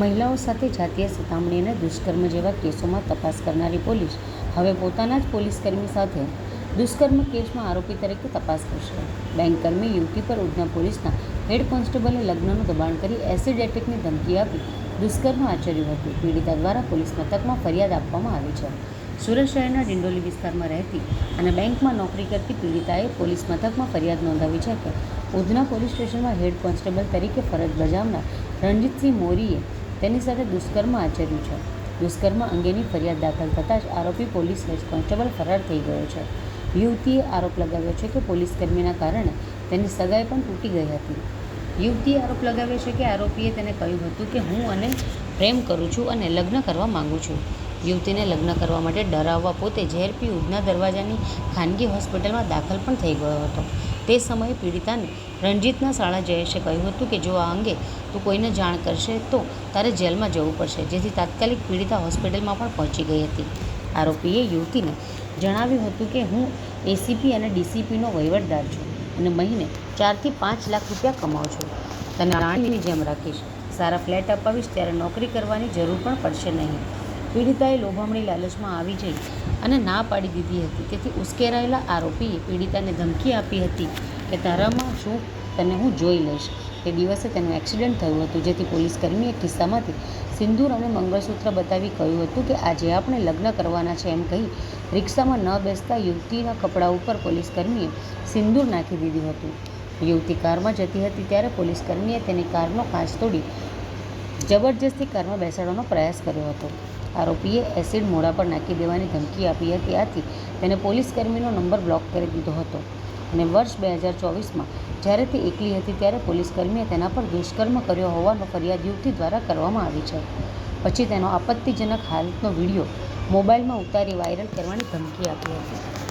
મહિલાઓ સાથે જાતીય સતામણી અને દુષ્કર્મ જેવા કેસોમાં તપાસ કરનારી પોલીસ હવે પોતાના જ પોલીસકર્મી સાથે દુષ્કર્મ કેસમાં આરોપી તરીકે તપાસ કરશે. બેંકકર્મી યુવતી પર ઉધના પોલીસના હેડ કોન્સ્ટેબલે લગ્નનું દબાણ કરી એસિડ એટેકની ધમકી આપી દુષ્કર્મ આચર્યું હતું. પીડિતા દ્વારા પોલીસ મથકમાં ફરિયાદ આપવામાં આવી છે. સુરત શહેરના ડિંડોલી વિસ્તારમાં રહેતી અને બેંકમાં નોકરી કરતી પીડિતાએ પોલીસ મથકમાં ફરિયાદ નોંધાવી છે કે ઉધના પોલીસ સ્ટેશનમાં હેડ કોન્સ્ટેબલ તરીકે ફરજ બજાવનાર રણજીતસિંહ મોરીએ તેની સાથે દુષ્કર્મ આચર્યું છે. દુષ્કર્મ અંગેની ફરિયાદ દાખલ થતાં જ આરોપી પોલીસ હેડ કોન્સ્ટેબલ ફરાર થઈ ગયો છે. યુવતીએ આરોપ લગાવ્યો છે કે પોલીસ કર્મીના કારણે તેની સગાઈ પણ તૂટી ગઈ હતી. યુવતીએ આરોપ લગાવ્યો છે કે આરોપીએ તેને કહ્યું હતું કે હું અને પ્રેમ કરું છું અને લગ્ન કરવા માંગુ છું. યુવતીને લગ્ન કરવા માટે ડરાવવા પોતે ઝેર પી ઉધના દરવાજાની ખાનગી હોસ્પિટલમાં દાખલ પણ થઈ ગયો હતો. તે સમયે પીડિતાને રણજીતના શાળા જયેશે કહ્યું હતું કે, જો આ અંગે તું કોઈને જાણ કરશે તો તારે જેલમાં જવું પડશે. જેથી તાત્કાલિક પીડિતા હોસ્પિટલમાં પણ પહોંચી ગઈ હતી. આરોપીએ યુવતીને જણાવ્યું હતું કે, હું એસીપી અને ડીસીપીનો વહીવટદાર છું અને મહિને ચારથી પાંચ લાખ રૂપિયા કમાઉં છું. તને રાણીની જેમ રાખીશ. સારા ફ્લેટ અપાવીશ ત્યારે નોકરી કરવાની જરૂર પણ પડશે નહીં. પીડિતાએ લોભામણી લાલચમાં આવી જઈ અને ના પાડી દીધી હતી. તેથી ઉશ્કેરાયેલા આરોપીએ પીડિતાને ધમકી આપી હતી કે તારામાં શું તને હું જોઈ લઈશ. તે દિવસે તેનું એક્સિડન્ટ થયું હતું, જેથી પોલીસકર્મીએ ખિસ્સામાંથી સિંદૂર અને મંગળસૂત્ર બતાવી કહ્યું હતું કે આજે આપણે લગ્ન કરવાના છે એમ કહી રિક્ષામાં ન બેસતા યુવતીના કપડા ઉપર પોલીસકર્મીએ સિંદૂર નાખી દીધું હતું. યુવતી કારમાં જતી હતી ત્યારે પોલીસકર્મીએ તેની કારનો કાચ તોડી જબરજસ્તી કારમાં બેસાડવાનો પ્રયાસ કર્યો હતો. આરોપીએ એસિડ મોઢા પર નાખી દેવાની ધમકી આપી હતી. આથી તેને પોલીસકર્મીનો નંબર બ્લોક કરી દીધો હતો અને વર્ષ બે હજાર ચોવીસમાં જ્યારે તે એકલી હતી ત્યારે પોલીસકર્મીએ તેના પર દુષ્કર્મ કર્યો હોવાનો ફરિયાદ યુવતી દ્વારા કરવામાં આવી છે. પછી તેનો આપત્તિજનક હાલતનો વીડિયો મોબાઈલમાં ઉતારી વાયરલ કરવાની ધમકી આપી હતી.